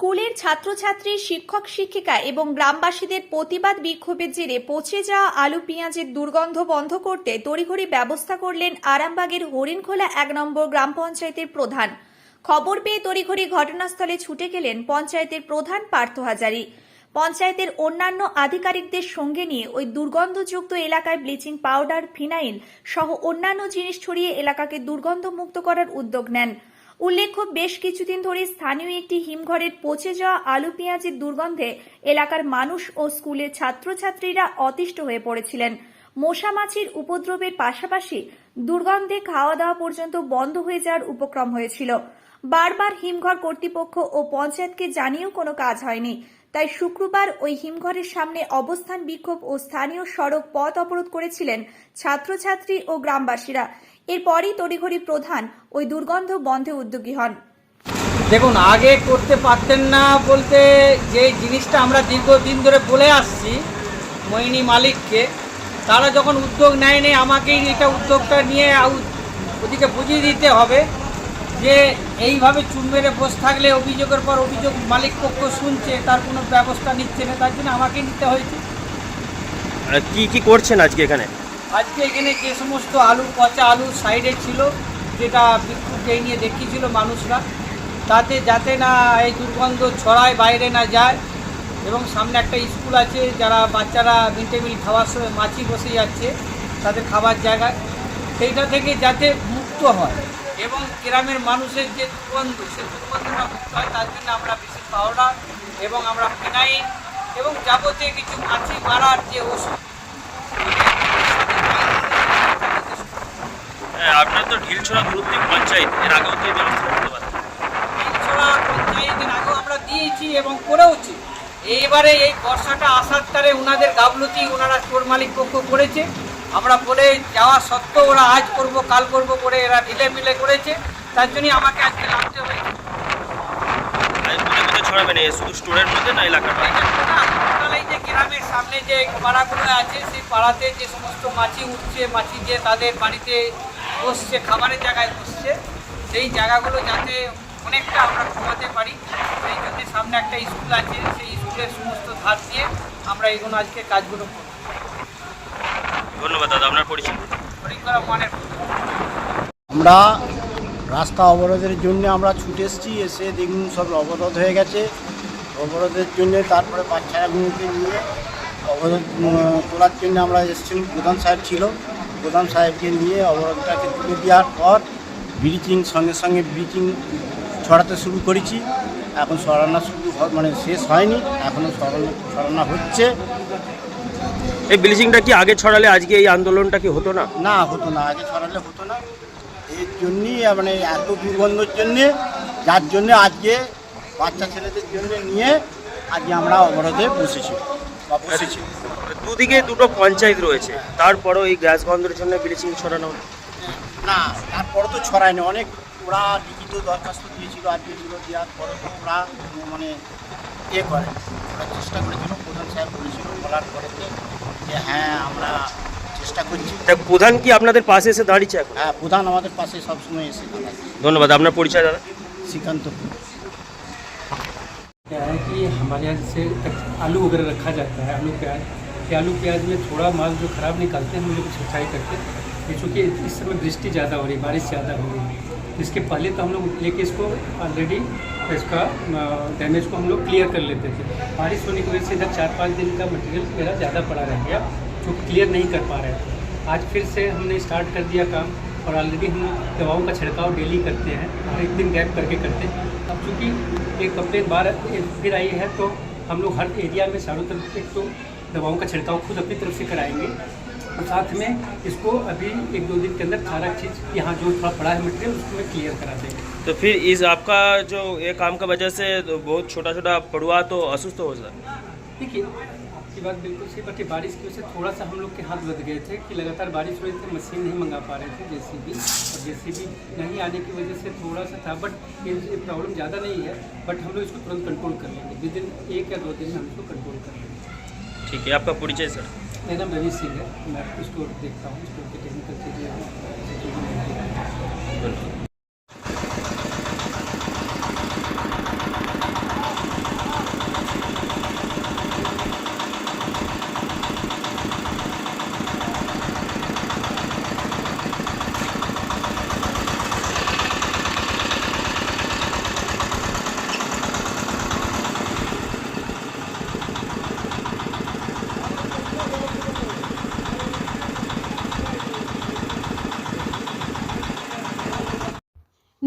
স্কুলের ছাত্রছাত্রী, শিক্ষক, শিক্ষিকা এবং গ্রামবাসীদের প্রতিবাদ বিক্ষোভের জেরে পচে যাওয়া আলু পেঁয়াজের দুর্গন্ধ বন্ধ করতে তড়িঘড়ি ব্যবস্থা করলেন আরামবাগের হরিণখোলা এক নম্বর গ্রাম পঞ্চায়েতের প্রধান। খবর পেয়ে তড়িঘড়ি ঘটনাস্থলে ছুটে গেলেন পঞ্চায়েতের প্রধান পার্থ হাজারি। পঞ্চায়েতের অন্যান্য আধিকারিকদের সঙ্গে নিয়ে ওই দুর্গন্ধযুক্ত এলাকায় ব্লিচিং পাউডার, ফিনাইল সহ অন্যান্য জিনিস ছড়িয়ে এলাকাকে দুর্গন্ধমুক্ত করার উদ্যোগ নেন। উল্লেখ্য, বেশ কিছুদিন ধরে স্থানীয় একটি হিমঘরের পচে যাওয়া আলু পেঁয়াজের দুর্গন্ধে এলাকার মানুষ ও স্কুলের ছাত্রছাত্রীরা অতিষ্ঠ হয়ে পড়েছিলেন। মশা মাছির উপদ্রবের পাশাপাশি দুর্গন্ধে খাওয়া দাওয়া পর্যন্ত বন্ধ হয়ে যাওয়ার উপক্রম হয়েছিল। বারবার হিমঘর কর্তৃপক্ষ ও পঞ্চায়েতকে জানিয়েও কোনো কাজ হয়নি। তাই শুক্রবার ওই হিমঘরের সামনে অবস্থান বিক্ষোভ ও স্থানীয় সড়ক পথ অবরোধ করেছিলেন ছাত্রছাত্রী ও গ্রামবাসীরা। এরপরই তড়িঘড়ি প্রধান ওই দুর্গন্ধ বন্ধে উদ্যোগী হন। দেখুন আগে করতে পারতেন না বলতে যে জিনিসটা আমরা দীর্ঘদিন ধরে বলে আসছি মইনি মালিককে তারা যখন উদ্যোগ নেয়নি আমাকেই এটা উদ্যোগটা নিয়ে ওদিকে বুঝিয়ে দিতে হবে যে এইভাবে চুন মেরে বসে থাকলে অভিযোগের পর অভিযোগ মালিক পক্ষ শুনছে তার কোনো ব্যবস্থা নিচ্ছে না তার জন্য আমাকেই নিতে হয়েছে। কি কি করছেন আজকে এখানে? আজকে এখানে যে সমস্ত আলু, পচা আলু সাইডে ছিল, যেটা বিক্ষোভ এই নিয়ে দেখিয়েছিল মানুষরা, তাতে যাতে না এই দুর্গন্ধ ছড়ায়, বাইরে না যায়। এবং সামনে একটা স্কুল আছে, যারা বাচ্চারা মিড ডে মিল খাওয়ার সময় মাছি বসে যাচ্ছে তাদের খাবার জায়গায়। সেইটা থেকে যাতে মুক্ত হয়। এবং গ্রামের মানুষের যে দুর্গন্ধ, সে দুর্গন্ধটা মুক্ত হয়, তার জন্য আমরা বিশেষ পাউডার এবং আমরা ফিনাইল এবং যাবতীয় কিছু মাছি মারার যে ওষুধ আপনার তো ঢিলছড়া গ্রুপটি পঞ্চায়েত এর আগেও তো এই ব্যবস্থা করতে পারেন পঞ্চায়েতের আগেও আমরা দিয়েছি এবং করেওছি। এইবারে এই বর্ষাটা আসার তারে ওনাদের গাফলতি ওনারা চোর মালিক পক্ষ করেছে। আমরা বলে যাওয়া সত্ত্বেও ওরা আজ করব কাল করব করে এরা ঢিলে মিলে করেছে। তার জন্যই আমাকে আজকে নামতে হয়েছে। শুধু স্টোরের মধ্যে না এলাকাটা? এই যে গ্রামের সামনে যে পাড়াগুলো আছে সেই পাড়াতে যে সমস্ত মাছি উঠছে মাছি যে তাদের বাড়িতে বসছে খাবারের জায়গায় বসছে। সেই জায়গাগুলো যাতে অনেকটা আমরা কমাতে পারি। সেই জন্য সামনে একটা স্কুল আছে সেই স্কুলের সমস্ত ধার দিয়ে আমরা এগুলো আজকে কাজগুলো করব। ধন্যবাদ দাদা আপনার পরিচয়। মানের আমরা রাস্তা অবরোধের জন্য আমরা ছুটে এসেছি এসে দেখুন সব অবরোধ হয়ে গেছে। অবরোধের জন্য তারপরে বাচ্চারাগুলোকে নিয়ে অবরোধ তোলার জন্য আমরা এসেছিলাম প্রধান সাহেব ছিল। প্রধান সাহেবকে নিয়ে অবরোধটাকে তুলে দেওয়ার পর ব্লিচিং সঙ্গে সঙ্গে ব্লিচিং ছড়াতে শুরু করেছি। এখন সরানো শুরু মানে শেষ হয়নি। এখনও সরানো সরানো হচ্ছে। এই ব্লিচিংটা কি আগে ছড়ালে আজকে এই আন্দোলনটা কি হতো না? না হতো না। আগে ছড়ালে হতো না। এর জন্যই মানে এত দুর্গন্ধের জন্যে যার জন্যে আজকে বাচ্চা ছেলেদের জন্য নিয়ে আজকে আমরা অবরোধে বসেছি বা বসেছি। দুদিকে দুটো পঞ্চায়েত রয়েছে তারপরেও এই গ্যাস বন্ধের জন্য ব্লিচিং ছড়ানো হলো। না তারপরে তো ছড়ায়নি অনেক ওরা লিখিত দরখাস্ত দিয়েছিল আজকে ছিল দেওয়ার পরে তো ওরা মানে ইয়ে করে ওরা চেষ্টা করেছিল প্রধান সাহেব বলেছিল বলার পরে যে হ্যাঁ আমরা চেষ্টা করছি তা প্রধান কি আপনাদের পাশে এসে দাঁড়িয়েছে এখন হ্যাঁ প্রধান আমাদের পাশে সবসময় এসে দাঁড়ায়। ধন্যবাদ আপনার পরিচয় দাদা শ্রীকান্ত क्या है कि हमारे यहाँ जैसे कच- आलू वगैरह रखा जाता है आलू प्याज ये आलू, प्याज में थोड़ा माल जो खराब निकालते हैं, हम लोग सिंचाई करते हैं। चूँकि इस समय वृष्टि ज़्यादा हो रही बारिश ज़्यादा हो रही है। इसके पहले तो हम लोग लेके इसको ऑलरेडी इसका डैमेज को हम लोग क्लियर कर लेते थे। बारिश होने की वजह से इधर चार पाँच दिन का मटेरियल मेरा ज़्यादा पड़ा रह गया, जो क्लियर नहीं कर पा रहे थे आज फिर से हमने स्टार्ट कर दिया काम और ऑलरेडी हम दवाओं का छिड़काव डेली करते हैं और एक दिन गैप करके करते हैं। अब चूँकि एक कंप्लेन बार फिर आई है तो हम लोग हर एरिया में चारों तरफ़ एक तो दवाओं का छिड़काव खुद अपनी तरफ़ से कराएँगे। और साथ में इसको अभी एक दो दिन के अंदर सारा चीज़ यहाँ जो थोड़ा पड़ा है मटेरियल उसको मैं क्लियर करा देंगे। तो फिर इस आपका जो ये काम का वजह से तो बहुत छोटा छोटा पड़ुआ तो असुस्थ हो जाता देखिए आपकी बात बिल्कुल सही बात है बारिश की वजह से थोड़ा सा हम लोग के हाथ बद गए थे कि लगातार बारिश हो रही थी मशीन नहीं मंगा पा रहे थे जेसीबी। और जेसीबी नहीं आने की वजह से थोड़ा सा था बट ये प्रॉब्लम ज़्यादा नहीं है बट हम लोग इसको तुरंत कंट्रोल कर लेंगे। विद इन एक या दो दिन में हम इसको कंट्रोल कर लेंगे। ठीक है, आपका परिचय सर मेरा नाम रवि सिंह है। मैं स्टोर देखता हूँ स्टोर के टेक्निकल चीज़ें